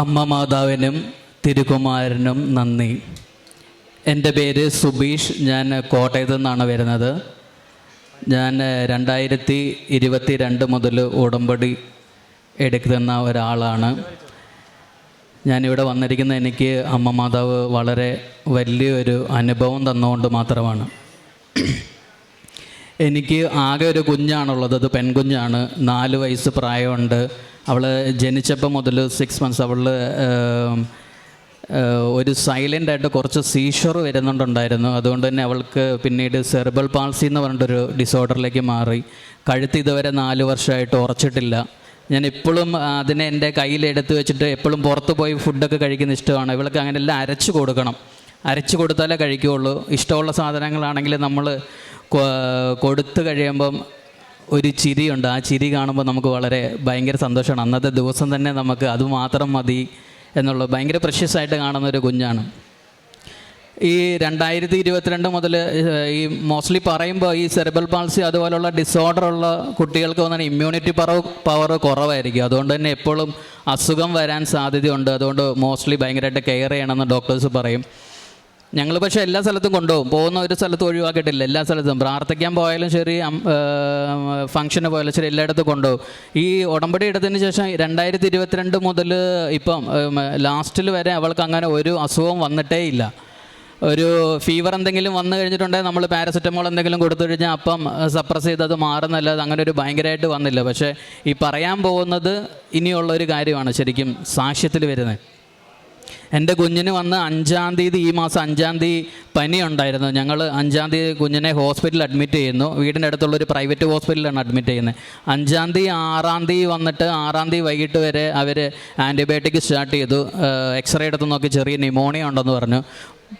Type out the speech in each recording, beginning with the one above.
അമ്മ മാതാവിനും തിരുകുമാരനും നന്ദി. എന്റെ പേര് സുബീഷ്. ഞാൻ കോട്ടയത്തു നിന്നാണ് വരുന്നത്. ഞാൻ രണ്ടായിരത്തി ഇരുപത്തി രണ്ട് മുതൽ ഉടമ്പടി എടുക്കുന്ന ഒരാളാണ്. ഞാനിവിടെ വന്നിരിക്കുന്ന എനിക്ക് അമ്മ മാതാവ് വളരെ വലിയൊരു അനുഭവം തന്നുകൊണ്ട് മാത്രമാണ്. എനിക്ക് ആകെ ഒരു കുഞ്ഞാണുള്ളത്. അത് പെൺകുഞ്ഞാണ്. നാല് വയസ്സ് പ്രായമുണ്ട്. അവൾ ജനിച്ചപ്പോൾ മുതൽ സിക്സ് മന്ത്സ് അവൾ ഒരു സൈലന്റ് ആയിട്ട് കുറച്ച് സീഷർ വരുന്നുണ്ടായിരുന്നു. അതുകൊണ്ട് തന്നെ അവൾക്ക് പിന്നീട് സെർബൽ പാൾസി എന്ന് പറഞ്ഞിട്ടൊരു ഡിസോർഡറിലേക്ക് മാറി. കഴുത്ത് ഇതുവരെ നാല് വർഷമായിട്ട് ഉറച്ചിട്ടില്ല. ഞാൻ എപ്പോഴും അതിനെ എന്റെ കയ്യിൽ എടുത്തു വെച്ചിട്ട് എപ്പോഴും പുറത്ത് പോയി ഫുഡൊക്കെ കഴിക്കുന്ന ഇഷ്ടമാണ്. ഇവൾക്ക് അങ്ങനെ എല്ലാം അരച്ച് കൊടുക്കണം. അരച്ച് കൊടുത്താലേ കഴിക്കുകയുള്ളൂ. ഇഷ്ടമുള്ള സാധനങ്ങളാണെങ്കിൽ നമ്മൾ കൊടുത്തു കഴിയുമ്പം ഒരു ചിരിയുണ്ട്. ആ ചിരി കാണുമ്പോൾ നമുക്ക് വളരെ ഭയങ്കര സന്തോഷമാണ്. അന്നത്തെ ദിവസം തന്നെ നമുക്ക് അത് മാത്രം മതി എന്നുള്ള ഭയങ്കര പ്രഷ്യസായിട്ട് കാണുന്ന ഒരു കുഞ്ഞാണ്. ഈ രണ്ടായിരത്തി ഇരുപത്തിരണ്ട് മുതൽ ഈ മോസ്റ്റ്ലി പറയുമ്പോൾ ഈ സെറിബൽ പാൾസി അതുപോലുള്ള ഡിസോർഡർ ഉള്ള കുട്ടികൾക്ക് വന്നാൽ ഇമ്മ്യൂണിറ്റി പവർ പവർ കുറവായിരിക്കും. അതുകൊണ്ട് തന്നെ എപ്പോഴും അസുഖം വരാൻ സാധ്യതയുണ്ട്. അതുകൊണ്ട് മോസ്റ്റ്ലി ഭയങ്കരമായിട്ട് കെയർ ചെയ്യണമെന്ന് ഡോക്ടേഴ്സ് പറയും. ഞങ്ങൾ പക്ഷേ എല്ലാ സ്ഥലത്തും കൊണ്ടുപോകും. പോകുന്ന ഒരു സ്ഥലത്തും ഒഴിവാക്കിയിട്ടില്ല. എല്ലാ സ്ഥലത്തും. പ്രാർത്ഥിക്കാൻ പോയാലും ശരി ഫംഗ്ഷന് പോയാലും ശരി എല്ലായിടത്തും കൊണ്ടുപോകും. ഈ ഉടമ്പടി എടുത്തതിന് ശേഷം രണ്ടായിരത്തി ഇരുപത്തിരണ്ട് മുതൽ ഇപ്പം ലാസ്റ്റിൽ വരെ അവൾക്ക് അങ്ങനെ ഒരു അസുഖം വന്നിട്ടേ ഇല്ല ഒരു ഫീവർ എന്തെങ്കിലും വന്നു കഴിഞ്ഞിട്ടുണ്ടെങ്കിൽ നമ്മൾ പാരസെറ്റമോൾ എന്തെങ്കിലും കൊടുത്തു കഴിഞ്ഞാൽ അപ്പം സപ്രസ് ചെയ്ത് അത് മാറുന്നല്ലാതെ അങ്ങനെ ഒരു ഭയങ്കരമായിട്ട് വന്നില്ല. പക്ഷേ ഈ പറയാൻ പോകുന്നത് ഇനിയുള്ള ഒരു കാര്യമാണ് ശരിക്കും സാക്ഷ്യത്തിൽ വരുന്നത്. എന്റെ കുഞ്ഞിന് വന്ന് അഞ്ചാം തീയതി ഈ മാസം അഞ്ചാം തീയതി പനി ഉണ്ടായിരുന്നു ഞങ്ങൾ അഞ്ചാം തീയതി കുഞ്ഞിനെ ഹോസ്പിറ്റലിൽ അഡ്മിറ്റ് ചെയ്യുന്നു. വീടിന്റെ അടുത്തുള്ള ഒരു പ്രൈവറ്റ് ഹോസ്പിറ്റലാണ് അഡ്മിറ്റ് ചെയ്യുന്നത്. അഞ്ചാം തീയതി ആറാം തീയതി വന്നിട്ട് ആറാം തീയതി വൈകിട്ട് വരെ അവർ ആന്റിബയോട്ടിക് സ്റ്റാർട്ട് ചെയ്തു. എക്സ്റേ എടുത്ത് നോക്കി ചെറിയ ന്യൂമോണിയ ഉണ്ടെന്ന് പറഞ്ഞു.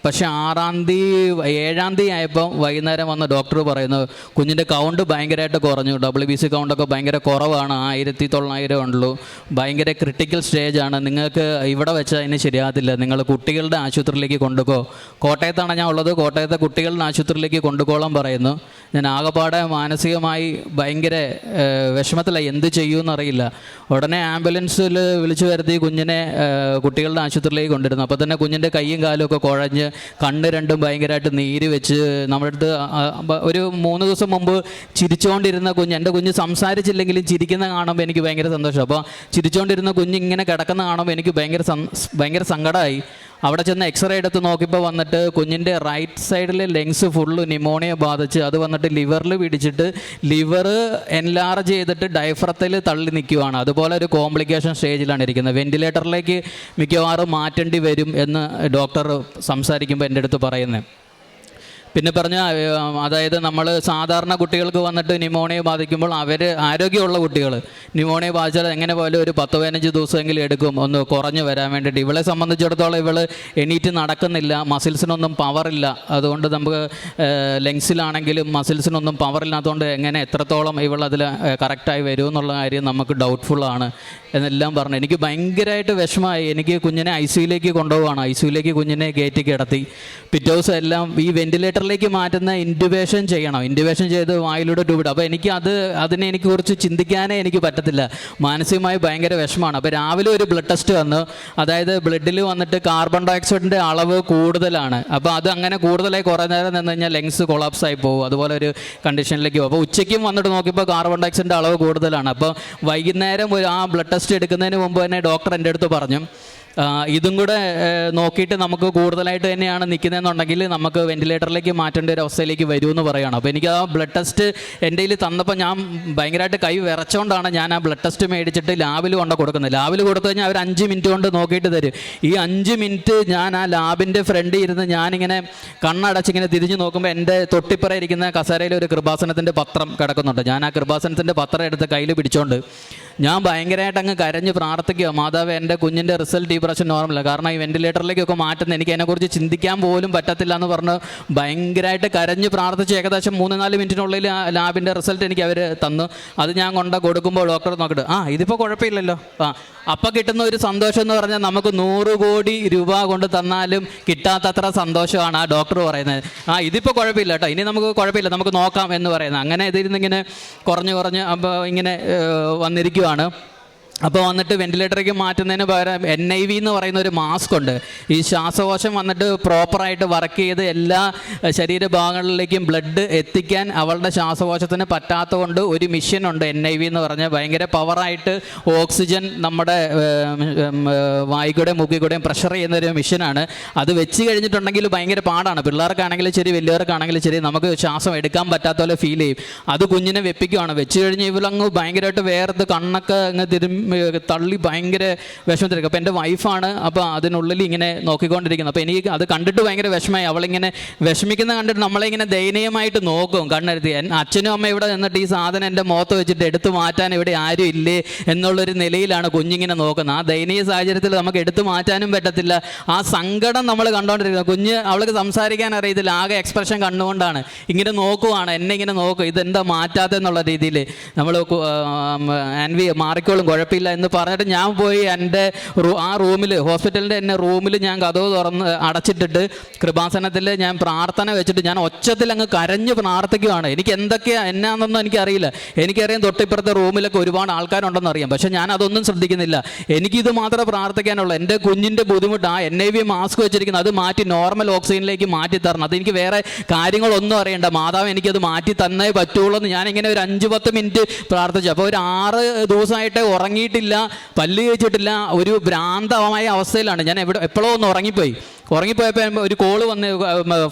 പക്ഷെ ആറാം തീയതി ഏഴാം തീയതി ആയപ്പോൾ വൈകുന്നേരം വന്ന് ഡോക്ടർ പറയുന്നു കുഞ്ഞിന്റെ കൗണ്ട് ഭയങ്കരമായിട്ട് കുറഞ്ഞു. ഡബ്ല്യു ബി സി കൗണ്ടൊക്കെ ഭയങ്കര കുറവാണ്. ആയിരത്തി തൊള്ളായിരം ഉള്ളൂ. ഭയങ്കര ക്രിട്ടിക്കൽ സ്റ്റേജാണ്. നിങ്ങൾക്ക് ഇവിടെ വെച്ചാൽ അതിന് ശരിയാകത്തില്ല നിങ്ങൾ കുട്ടികളുടെ ആശുപത്രിയിലേക്ക് കൊണ്ടുപോ. കോട്ടയത്താണ് ഞാൻ ഉള്ളത്. കോട്ടയത്തെ കുട്ടികളുടെ ആശുപത്രിയിലേക്ക് കൊണ്ടുപോകാൻ പറയുന്നു. ഞാൻ ആകെപ്പാടെ മാനസികമായി ഭയങ്കര വിഷമത്തിലായി. എന്ത് ചെയ്യുമെന്നറിയില്ല ഉടനെ ആംബുലൻസിൽ വിളിച്ചു വരുത്തി കുഞ്ഞിനെ കുട്ടികളുടെ ആശുപത്രിയിലേക്ക് കൊണ്ടിരുന്നു അപ്പോൾ തന്നെ കുഞ്ഞിന്റെ കൈയും കാലും ഒക്കെ കുഴഞ്ഞ് കണ്ണ് രണ്ടും ഭയങ്കരമായിട്ട് നീര് വെച്ച് നമ്മുടെ അടുത്ത് ഒരു മൂന്ന് ദിവസം മുമ്പ് ചിരിച്ചുകൊണ്ടിരുന്ന കുഞ്ഞ് എന്റെ കുഞ്ഞ് സംസാരിച്ചില്ലെങ്കിലും ചിരിക്കുന്ന കാണുമ്പോൾ എനിക്ക് ഭയങ്കര സന്തോഷം. അപ്പോൾ ചിരിച്ചുകൊണ്ടിരുന്ന കുഞ്ഞ് ഇങ്ങനെ കിടക്കുന്ന കാണുമ്പോൾ എനിക്ക് ഭയങ്കര ഭയങ്കര സങ്കടമായി അവിടെ ചെന്ന് എക്സ്റേ എടുത്ത് നോക്കിയപ്പോൾ വന്നിട്ട് കുഞ്ഞിന്റെ റൈറ്റ് സൈഡിലെ ലെങ്സ് ഫുള്ള് ന്യൂമോണിയ ബാധിച്ച് അത് വന്നിട്ട് ലിവറിൽ പിടിച്ചിട്ട് ലിവർ എൻലാർജ് ചെയ്തിട്ട് ഡയഫ്രത്തിൽ തള്ളി നിൽക്കുവാണ് അതുപോലെ ഒരു കോംപ്ലിക്കേഷൻ സ്റ്റേജിലാണ് ഇരിക്കുന്നത്. വെന്റിലേറ്ററിലേക്ക് മിക്കവാറും മാറ്റേണ്ടി വരും എന്ന് ഡോക്ടർ സംസാരിക്കുമ്പോൾ എന്റെ അടുത്ത് പറയുന്നത്. പിന്നെ പറഞ്ഞ അതായത് നമ്മൾ സാധാരണ കുട്ടികൾക്ക് വന്നിട്ട് ന്യൂമോണിയ ബാധിക്കുമ്പോൾ അവർ ആരോഗ്യമുള്ള കുട്ടികൾ ന്യൂമോണിയ ബാധിച്ചാൽ എങ്ങനെ പോലും ഒരു പത്ത് പതിനഞ്ച് ദിവസമെങ്കിലും എടുക്കും. ഒന്ന് കുറഞ്ഞു വരാൻ വേണ്ടിയിട്ട്. ഇവളെ സംബന്ധിച്ചിടത്തോളം ഇവൾ എണീറ്റ് നടക്കുന്നില്ല മസിൽസിനൊന്നും പവറില്ല അതുകൊണ്ട് നമുക്ക് ലെങ്സിലാണെങ്കിലും മസിൽസിനൊന്നും പവറില്ലാത്തതുകൊണ്ട് എങ്ങനെ എത്രത്തോളം ഇവൾ അതിൽ കറക്റ്റായി വരും എന്നുള്ള കാര്യം നമുക്ക് ഡൗട്ട്ഫുള്ളാണ് എന്നെല്ലാം പറഞ്ഞു. എനിക്ക് ഭയങ്കരമായിട്ട് വിഷമമായി. എനിക്ക് കുഞ്ഞിനെ ഐ സിയിലേക്ക് കൊണ്ടുപോവാണ്. ഐ സിയിലേക്ക് കുഞ്ഞിനെ കയറ്റി കിടത്തി പിറ്റേ ദിവസം എല്ലാം ഈ വെന്റിലേറ്ററിലേക്ക് മാറ്റുന്ന ഇന്റുബേഷൻ ചെയ്യണം. ഇന്റുബേഷൻ ചെയ്ത് വായിലൂടെ ട്യൂബിടും അപ്പോൾ എനിക്ക് അത് അതിനെ എനിക്ക് കുറച്ച് ചിന്തിക്കാനേ എനിക്ക് പറ്റത്തില്ല. മാനസികമായി ഭയങ്കര വിഷമമാണ്. അപ്പോൾ രാവിലെ ഒരു ബ്ലഡ് ടെസ്റ്റ് വന്നു. അതായത് ബ്ലഡിൽ വന്നിട്ട് കാർബൺ ഡയോക്സൈഡിന്റെ അളവ് കൂടുതലാണ്. അപ്പോൾ അത് അങ്ങനെ കൂടുതലായി കുറേ നേരം നിന്ന് കഴിഞ്ഞാൽ ലെങ്സ് കൊളാപ്സ് ആയി പോകും. അതുപോലെ ഒരു കണ്ടീഷനിലേക്ക് പോകും. അപ്പോൾ ഉച്ചയ്ക്കും വന്നിട്ട് നോക്കിയപ്പോൾ കാർബൺ ഡയോക്സൈഡിന്റെ അളവ് കൂടുതലാണ്. അപ്പോൾ വൈകുന്നേരം ഒരു ആ ബ്ലഡ് ടെസ്റ്റ് എടുക്കുന്നതിന് മുമ്പ് തന്നെ ഡോക്ടർ എന്റെ അടുത്ത് പറഞ്ഞു ഇതും കൂടെ നോക്കിയിട്ട് നമുക്ക് കൂടുതലായിട്ട് തന്നെയാണ് നിൽക്കുന്നതെന്നുണ്ടെങ്കിൽ നമുക്ക് വെന്റിലേറ്ററിലേക്ക് മാറ്റേണ്ട ഒരു അവസ്ഥയിലേക്ക് വരുമെന്ന് പറയുകയാണ്. അപ്പോൾ എനിക്ക് ആ ബ്ലഡ് ടെസ്റ്റ് എന്റെ കയ്യിൽ തന്നപ്പോൾ ഞാൻ ഭയങ്കരമായിട്ട് കൈ വിറച്ചുകൊണ്ടാണ് ഞാൻ ആ ബ്ലഡ് ടെസ്റ്റ് മേടിച്ചിട്ട് ലാബിൽ കൊണ്ട് കൊടുക്കുന്നത്. ലാബിൽ കൊടുത്തു കഴിഞ്ഞാൽ അവർ അഞ്ച് മിനിറ്റ് കൊണ്ട് നോക്കിയിട്ട് തരും. ഈ അഞ്ച് മിനിറ്റ് ഞാൻ ആ ലാബിന്റെ ഫ്രണ്ടിൽ ഇരുന്ന് ഞാനിങ്ങനെ കണ്ണടച്ചിങ്ങനെ തിരിഞ്ഞ് നോക്കുമ്പോൾ എന്റെ തൊട്ടിപ്പുറ ഇരിക്കുന്ന കസേരയിൽ ഒരു കൃപാസനത്തിന്റെ പത്രം കിടക്കുന്നുണ്ട്. ഞാൻ ആ കൃപാസനത്തിന്റെ പത്രം എടുത്ത് കയ്യിൽ പിടിച്ചോണ്ട് ഞാൻ ഭയങ്കരമായിട്ട് അങ്ങ് കരഞ്ഞ് പ്രാർത്ഥിക്കുക മാതാവ് എന്റെ കുഞ്ഞിന്റെ റിസൾട്ട് പ്രാവശ്യം നോർമലാണ് കാരണം ഈ വെന്റിലേറ്ററിലേക്കൊക്കെ മാറ്റുന്ന എനിക്ക് അതിനെക്കുറിച്ച് ചിന്തിക്കാൻ പോലും പറ്റത്തില്ല എന്ന് പറഞ്ഞ് ഭയങ്കരമായിട്ട് കരഞ്ഞ് പ്രാർത്ഥിച്ച് ഏകദേശം മൂന്ന് നാല് മിനിറ്റിനുള്ളിൽ ലാബിന്റെ റിസൾട്ട് എനിക്ക് അവർ തന്നു. അത് ഞാൻ കൊണ്ട കൊടുക്കുമ്പോൾ ഡോക്ടർ നോക്കിയിട്ട് ആ ഇതിപ്പോൾ കുഴപ്പമില്ലല്ലോ. ആ അപ്പം കിട്ടുന്ന ഒരു സന്തോഷം എന്ന് പറഞ്ഞാൽ നമുക്ക് നൂറ് കോടി രൂപ കൊണ്ട് തന്നാലും കിട്ടാത്തത്ര സന്തോഷമാണ് ആ ഡോക്ടർ പറയുന്നത്. ആ ഇതിപ്പോൾ കുഴപ്പമില്ല കേട്ടോ. ഇനി നമുക്ക് കുഴപ്പമില്ല. നമുക്ക് നോക്കാം എന്ന് പറയുന്നത്. അങ്ങനെ ഇതിരുന്നിങ്ങനെ കുറഞ്ഞ് കുറഞ്ഞ് അപ്പോൾ ഇങ്ങനെ വന്നിരിക്കുവാണ്. അപ്പോൾ വന്നിട്ട് വെന്റിലേറ്ററിലേക്ക് മാറ്റുന്നതിന് പകരം എൻ ഐ വി എന്ന് പറയുന്ന ഒരു മാസ്ക് ഉണ്ട്. ഈ ശ്വാസകോശം വന്നിട്ട് പ്രോപ്പറായിട്ട് വർക്ക് ചെയ്ത് എല്ലാ ശരീരഭാഗങ്ങളിലേക്കും ബ്ലഡ് എത്തിക്കാൻ അവളുടെ ശ്വാസകോശത്തിന് പറ്റാത്ത കൊണ്ട് ഒരു മിഷൻ ഉണ്ട് എൻ ഐ വി എന്ന് പറഞ്ഞ. ഭയങ്കര പവറായിട്ട് ഓക്സിജൻ നമ്മുടെ വായിക്കൂടെയും മൂക്കിക്കൂടെയും പ്രഷർ ചെയ്യുന്ന ഒരു മിഷനാണ് അത് വെച്ച് കഴിഞ്ഞിട്ടുണ്ടെങ്കിൽ ഭയങ്കര പാടാണ്. പിള്ളേർക്കാണെങ്കിലും ശരി വലിയവർക്കാണെങ്കിലും ശരി നമുക്ക് ശ്വാസം എടുക്കാൻ പറ്റാത്ത പോലെ ഫീൽ ചെയ്യും. അത് കുഞ്ഞിനെ വെപ്പിക്കുകയാണ് വെച്ച് കഴിഞ്ഞ് ഇവളങ്ങ് ഭയങ്കരമായിട്ട് വേറെ കണ്ണൊക്കെ അങ്ങ് തിരുമ്മി തള്ളി ഭയങ്കര വിഷമത്തിലേക്ക് അപ്പോൾ എന്റെ വൈഫാണ് അപ്പോൾ അതിനുള്ളിൽ ഇങ്ങനെ നോക്കിക്കൊണ്ടിരിക്കുന്നത്. അപ്പോൾ എനിക്ക് അത് കണ്ടിട്ട് ഭയങ്കര വിഷമമായി. അവളിങ്ങനെ വിഷമിക്കുന്ന കണ്ടിട്ട് നമ്മളെ ഇങ്ങനെ ദയനീയമായിട്ട് നോക്കും. കണ്ണെടുത്തി അച്ഛനും അമ്മ ഇവിടെ നിന്നിട്ട് ഈ സാധനം എന്റെ മുഖത്ത് വെച്ചിട്ട് എടുത്തു മാറ്റാൻ ഇവിടെ ആരും ഇല്ലേ? എന്നുള്ളൊരു നിലയിലാണ് കുഞ്ഞിങ്ങനെ നോക്കുന്നത്. ആ ദയനീയ സാഹചര്യത്തിൽ നമുക്ക് എടുത്തു മാറ്റാനും പറ്റത്തില്ല. ആ സങ്കടം നമ്മൾ കണ്ടുകൊണ്ടിരിക്കുന്നത് കുഞ്ഞ് അവൾക്ക് സംസാരിക്കാൻ അറിയത്തില്ല. ആകെ എക്സ്പ്രഷൻ കണ്ടുകൊണ്ടാണ് ഇങ്ങനെ നോക്കുവാണ്. എന്നെ ഇങ്ങനെ നോക്കും. ഇതെന്താ മാറ്റാത്തെന്നുള്ള രീതിയിൽ നമ്മൾ ആൻവി മാറിക്കോളും. കുഴപ്പമില്ല. എന്ന് പറഞ്ഞിട്ട് ഞാൻ പോയി എന്റെ ആ റൂമിൽ ഹോസ്പിറ്റലിന്റെ എന്നെ റൂമിൽ ഞാൻ കഥവ് തുറന്ന് അടച്ചിട്ടിട്ട് കൃപാസനത്തിൽ ഞാൻ പ്രാർത്ഥന വെച്ചിട്ട് ഞാൻ ഒച്ചത്തിൽ അങ്ങ് കരഞ്ഞ് പ്രാർത്ഥിക്കുകയാണ് എനിക്ക് എന്തൊക്കെയാണ് എന്നാണെന്നൊന്നും എനിക്കറിയില്ല. എനിക്കറിയാം തൊട്ടിപ്പുറത്തെ റൂമിലൊക്കെ ഒരുപാട് ആൾക്കാരുണ്ടെന്ന് അറിയാം. പക്ഷേ ഞാൻ അതൊന്നും ശ്രദ്ധിക്കുന്നില്ല. എനിക്കിത് മാത്രമേ പ്രാർത്ഥിക്കാനുള്ളൂ. എന്റെ കുഞ്ഞിന്റെ ബുദ്ധിമുട്ട് ആ എൻ ഐ വി മാസ്ക് വെച്ചിരിക്കുന്നത് അത് മാറ്റി നോർമൽ ഓക്സിജനിലേക്ക് മാറ്റി തരണം. അതെനിക്ക് വേറെ കാര്യങ്ങളൊന്നും അറിയണ്ട. മാതാവ് എനിക്കത് മാറ്റി തന്നേ പറ്റുള്ളൂ എന്ന് ഞാനിങ്ങനെ ഒരു അഞ്ച് പത്ത് മിനിറ്റ് പ്രാർത്ഥിച്ചു. അപ്പോൾ ഒരു ആറ് ദിവസമായിട്ട് ഉറങ്ങിയിട്ടില്ല പല്ല് കഴിച്ചിട്ടില്ല ഒരു ഭ്രാന്തമായ അവസ്ഥയിലാണ്. ഞാൻ എവിടെ എപ്പോഴോ ഒന്ന് ഉറങ്ങിപ്പോയി. ഉറങ്ങിപ്പോയപ്പോൾ ഒരു കോൾ വന്ന്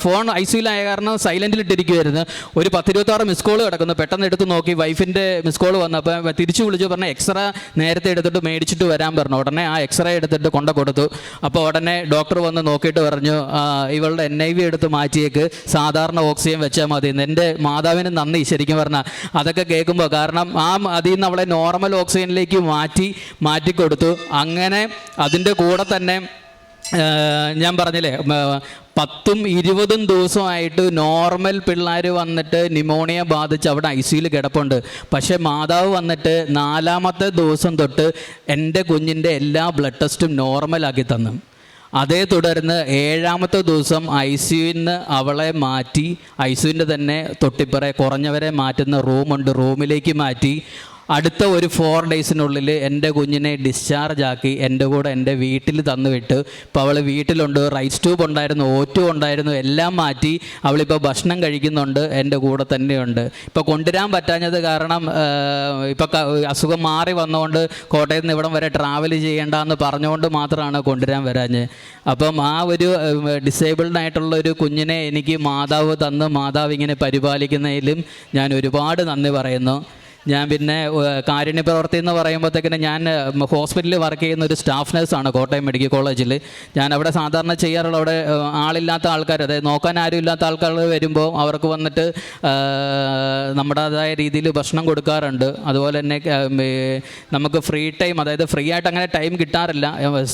ഫോൺ ഐ സിയിലായ കാരണം സൈലന്റിൽ ഇട്ടിരിക്കുമായിരുന്നു ഒരു പത്തിരുപത്താറ് മിസ് കോൾ കിടക്കുന്നു. പെട്ടെന്ന് എടുത്ത് നോക്കി വൈഫിന്റെ മിസ് കോൾ വന്നു. അപ്പോൾ തിരിച്ചു വിളിച്ചു പറഞ്ഞ എക്സ്റേ നേരത്തെ എടുത്തിട്ട് മേടിച്ചിട്ട് വരാൻ പറഞ്ഞു. ഉടനെ ആ എക്സ്റേ എടുത്തിട്ട് കൊണ്ട കൊടുത്തു. അപ്പോൾ ഉടനെ ഡോക്ടർ വന്ന് നോക്കിയിട്ട് പറഞ്ഞു ഇവളുടെ എൻ ഐ വി എടുത്ത് മാറ്റിയേക്ക്. സാധാരണ ഓക്സിജൻ വെച്ചാൽ മതി. എന്റെ മാതാവിന് നന്ദി ശരിക്കും പറഞ്ഞാൽ അതൊക്കെ കേൾക്കുമ്പോൾ കാരണം ആ അതിൽ നിന്ന് അവളെ നോർമൽ ഓക്സിജനിലേക്ക് മാറ്റി മാറ്റിക്കൊടുത്തു. അങ്ങനെ അതിന്റെ കൂടെ തന്നെ ഞാൻ പറഞ്ഞില്ലേ പത്തും ഇരുപതും ദിവസമായിട്ട് നോർമൽ പിള്ളേർ വന്നിട്ട് ന്യൂമോണിയ ബാധിച്ച് അവിടെ ഐ സിയിൽ കിടപ്പുണ്ട്. പക്ഷേ മാതാവ് വന്നിട്ട് നാലാമത്തെ ദിവസം തൊട്ട് എന്റെ കുഞ്ഞിന്റെ എല്ലാ ബ്ലഡ് ടെസ്റ്റും നോർമലാക്കി തന്നു. അതേ തുടർന്ന് ഏഴാമത്തെ ദിവസം ഐ സിയുവിൽ നിന്ന് അവളെ മാറ്റി ഐ സിയുവിന്റെ തന്നെ തൊട്ടിപ്പുറേ കുറഞ്ഞവരെ മാറ്റുന്ന റൂമുണ്ട് റൂമിലേക്ക് മാറ്റി അടുത്ത ഒരു ഫോർ ഡേയ്സിനുള്ളിൽ എന്റെ കുഞ്ഞിനെ ഡിസ്ചാർജ് ആക്കി എന്റെ കൂടെ എന്റെ വീട്ടിൽ തന്നുവിട്ട് ഇപ്പോൾ അവൾ വീട്ടിലുണ്ട്. റൈസ് ട്യൂബ് ഉണ്ടായിരുന്നു ഓറ്റു ഉണ്ടായിരുന്നു എല്ലാം മാറ്റി അവളിപ്പോൾ ഭക്ഷണം കഴിക്കുന്നുണ്ട് എന്റെ കൂടെ തന്നെയുണ്ട്. ഇപ്പോൾ കൊണ്ടുവരാൻ പറ്റാഞ്ഞത് കാരണം ഇപ്പോൾ അസുഖം മാറി വന്നുകൊണ്ട് കോട്ടയത്ത് നിന്ന് ഇവിടം വരെ ട്രാവൽ ചെയ്യേണ്ടെന്ന് പറഞ്ഞുകൊണ്ട് മാത്രമാണ് കൊണ്ടുവരാൻ വരാഞ്ഞ്. അപ്പം ആ ഒരു ഡിസേബിൾഡ് ആയിട്ടുള്ള ഒരു കുഞ്ഞിനെ എനിക്ക് മാതാവ് തന്ന് മാതാവ് ഇങ്ങനെ പരിപാലിക്കുന്നതിലും ഞാൻ ഒരുപാട് നന്ദി പറയുന്നു. ഞാൻ പിന്നെ കാരുണ്യ പ്രവർത്തി എന്ന് പറയുമ്പോഴത്തേക്കിന് ഞാൻ ഹോസ്പിറ്റലിൽ വർക്ക് ചെയ്യുന്ന ഒരു സ്റ്റാഫ് നഴ്സാണ് കോട്ടയം മെഡിക്കൽ കോളേജിൽ ഞാൻ അവിടെ സാധാരണ ചെയ്യാറുള്ള അവിടെ ആളില്ലാത്ത ആൾക്കാർ അതായത് നോക്കാൻ ആരും ഇല്ലാത്ത ആൾക്കാർ വരുമ്പോൾ അവർക്ക് വന്നിട്ട് നമ്മുടേതായ രീതിയിൽ ഭക്ഷണം കൊടുക്കാറുണ്ട്. അതുപോലെ തന്നെ നമുക്ക് ഫ്രീ ടൈം അതായത് ഫ്രീ ആയിട്ട് അങ്ങനെ ടൈം കിട്ടാറില്ല.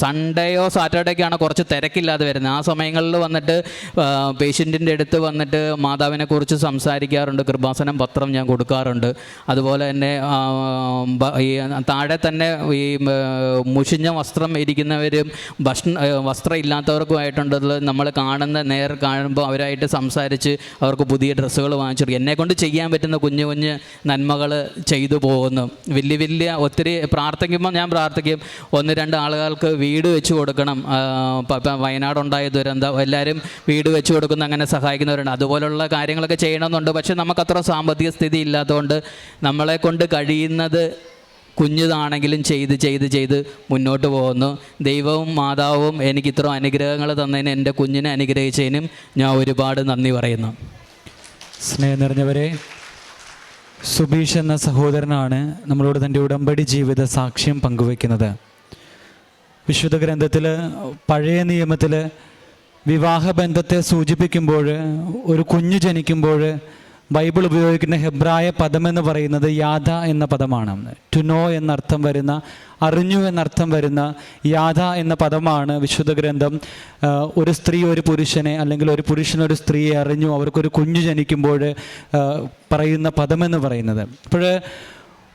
സൺഡേയോ സാറ്റർഡേക്കാണ് കുറച്ച് തിരക്കില്ലാതെ വരുന്നത്. ആ സമയങ്ങളിൽ വന്നിട്ട് പേഷ്യന്റിന്റെ അടുത്ത് വന്നിട്ട് മാതാവിനെ കുറിച്ച് സംസാരിക്കാറുണ്ട്. കൃപാസനം പത്രം ഞാൻ കൊടുക്കാറുണ്ട്. അതുപോലെ തന്നെ ആ, ബ- ഈ താഴെ തന്നെ ഈ മുഷിഞ്ഞ വസ്ത്രം ഇരിക്കുന്നവരും ഭക്ഷണം വസ്ത്രം ഇല്ലാത്തവർക്കുമായിട്ടുണ്ടത് നമ്മൾ കാണുന്ന നേർ കാണുമ്പോൾ അവരായിട്ട് സംസാരിച്ച് അവർക്ക് പുതിയ ഡ്രസ്സുകൾ വാങ്ങിച്ചു എന്നെക്കൊണ്ട് എന്നെ കൊണ്ട് ചെയ്യാൻ പറ്റുന്ന കുഞ്ഞു കുഞ്ഞ് നന്മകൾ ചെയ്തു പോകുന്നു. വലിയ വലിയ ഒത്തിരി പ്രാർത്ഥിക്കുമ്പോൾ ഞാൻ പ്രാർത്ഥിക്കും ഒന്ന് രണ്ട് ആളുകൾക്ക് വീട് വെച്ച് കൊടുക്കണം. ഇപ്പം വയനാടുണ്ടായ ദുരന്തം എല്ലാവരും വീട് വെച്ച് കൊടുക്കുന്ന അങ്ങനെ സഹായിക്കുന്നവരുണ്ട്. അതുപോലുള്ള കാര്യങ്ങളൊക്കെ ചെയ്യണമെന്നുണ്ട്. പക്ഷേ നമുക്കത്ര സാമ്പത്തിക സ്ഥിതി ഇല്ലാത്തതുകൊണ്ട് നമ്മളെ കൊണ്ട് കഴിയുന്നത് കുഞ്ഞതാണെങ്കിലും ചെയ്ത് ചെയ്ത് ചെയ്ത് മുന്നോട്ട് പോകുന്നു. ദൈവവും മാതാവും എനിക്ക് ഇത്ര അനുഗ്രഹങ്ങൾ തന്നതിന് എന്റെ കുഞ്ഞിനെ അനുഗ്രഹിച്ചതിനും ഞാൻ ഒരുപാട് നന്ദി പറയുന്നു. സ്നേഹം നിറഞ്ഞവരെ സുബീഷ് എന്ന സഹോദരനാണ് നമ്മളോട് തന്റെ ഉടമ്പടി ജീവിത സാക്ഷ്യം പങ്കുവെക്കുന്നത് വിശുദ്ധ ഗ്രന്ഥത്തിൽ പഴയ നിയമത്തിൽ വിവാഹബന്ധത്തെ സൂചിപ്പിക്കുമ്പോൾ ഒരു കുഞ്ഞു ജനിക്കുമ്പോൾ ബൈബിൾ ഉപയോഗിക്കുന്ന ഹെബ്രായ പദം എന്ന് പറയുന്നത് യാഥ എന്ന പദമാണ്. ടു നോ എന്നർത്ഥം വരുന്ന അറിഞ്ഞു എന്നർത്ഥം വരുന്ന യാഥ എന്ന പദമാണ് വിശുദ്ധ ഗ്രന്ഥം. ഒരു സ്ത്രീ ഒരു പുരുഷനെ അല്ലെങ്കിൽ ഒരു പുരുഷൻ ഒരു സ്ത്രീയെ അറിഞ്ഞു അവർക്കൊരു കുഞ്ഞു ജനിക്കുമ്പോൾ പറയുന്ന പദമെന്ന് പറയുന്നത്. അപ്പോൾ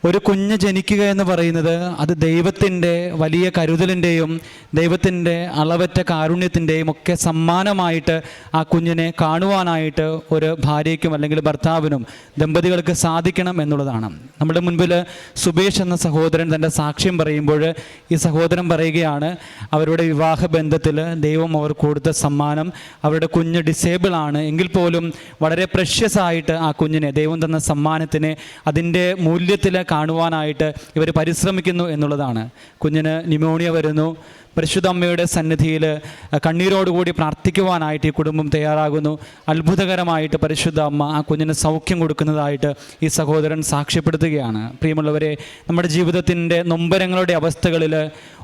ഒരു കുഞ്ഞ് ജനിക്കുക എന്ന് പറയുന്നത് അത് ദൈവത്തിന്റെ വലിയ കരുതലിന്റെയും ദൈവത്തിന്റെ അളവറ്റ കാരുണ്യത്തിന്റെയും ഒക്കെ സമ്മാനമായിട്ട് ആ കുഞ്ഞിനെ കാണുവാനായിട്ട് ഒരു ഭാര്യയ്ക്കും അല്ലെങ്കിൽ ഭർത്താവിനും ദമ്പതികൾക്ക് സാധിക്കണം എന്നുള്ളതാണ്. നമ്മുടെ മുൻപിൽ സുബേഷ് എന്ന സഹോദരൻ തന്റെ സാക്ഷ്യം പറയുമ്പോൾ ഈ സഹോദരൻ പറയുകയാണ് അവരുടെ വിവാഹ ബന്ധത്തിൽ ദൈവം അവർ കൊടുത്ത സമ്മാനം അവരുടെ കുഞ്ഞ് ഡിസേബിൾ ആണ്. എങ്കിൽ പോലും വളരെ പ്രഷ്യസായിട്ട് ആ കുഞ്ഞിനെ ദൈവം തന്ന സമ്മാനത്തിനെ അതിന്റെ മൂല്യത്തിൽ കാണുവാനായിട്ട് ഇവർ പരിശ്രമിക്കുന്നു എന്നുള്ളതാണ്. കുഞ്ഞിന് ന്യൂമോണിയ വരുന്നു. പരിശുദ്ധ അമ്മയുടെ സന്നിധിയിൽ കണ്ണീരോടുകൂടി പ്രാർത്ഥിക്കുവാനായിട്ട് ഈ കുടുംബം തയ്യാറാകുന്നു. അത്ഭുതകരമായിട്ട് പരിശുദ്ധ അമ്മ ആ കുഞ്ഞിന് സൗഖ്യം കൊടുക്കുന്നതായിട്ട് ഈ സഹോദരൻ സാക്ഷ്യപ്പെടുത്തുകയാണ്. പ്രിയമുള്ളവരെ നമ്മുടെ ജീവിതത്തിന്റെ നൊമ്പരങ്ങളുടെ അവസ്ഥകളിൽ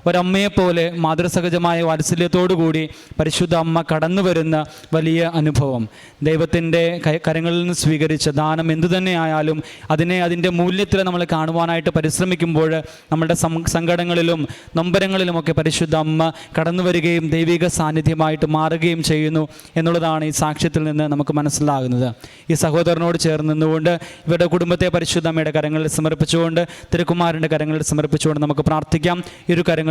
ഒരമ്മയെപ്പോലെ മാതൃസഹജമായ വാത്സല്യത്തോടുകൂടി പരിശുദ്ധ അമ്മ കടന്നു വരുന്ന വലിയ അനുഭവം. ദൈവത്തിന്റെ കരങ്ങളിൽ നിന്ന് സ്വീകരിച്ച ദാനം എന്തു തന്നെയായാലും അതിനെ അതിന്റെ മൂല്യത്തിൽ നമ്മൾ കാണുവാനായിട്ട് പരിശ്രമിക്കുമ്പോൾ നമ്മുടെ സങ്കടങ്ങളിലും നൊമ്പരങ്ങളിലുമൊക്കെ പരിശുദ്ധ അമ്മ കടന്നു വരികയും ദൈവിക സാന്നിധ്യമായിട്ട് മാറുകയും ചെയ്യുന്നു എന്നുള്ളതാണ് ഈ സാക്ഷ്യത്തിൽ നിന്ന് നമുക്ക് മനസ്സിലാകുന്നത്. ഈ സഹോദരനോട് ചേർന്ന് നിന്നുകൊണ്ട് ഇവരുടെ കുടുംബത്തെ പരിശുദ്ധ അമ്മയുടെ കരങ്ങളിൽ സമർപ്പിച്ചുകൊണ്ട് തിരുക്കുമാരന്റെ കരങ്ങളിൽ സമർപ്പിച്ചുകൊണ്ട് നമുക്ക് പ്രാർത്ഥിക്കാം. ഇരു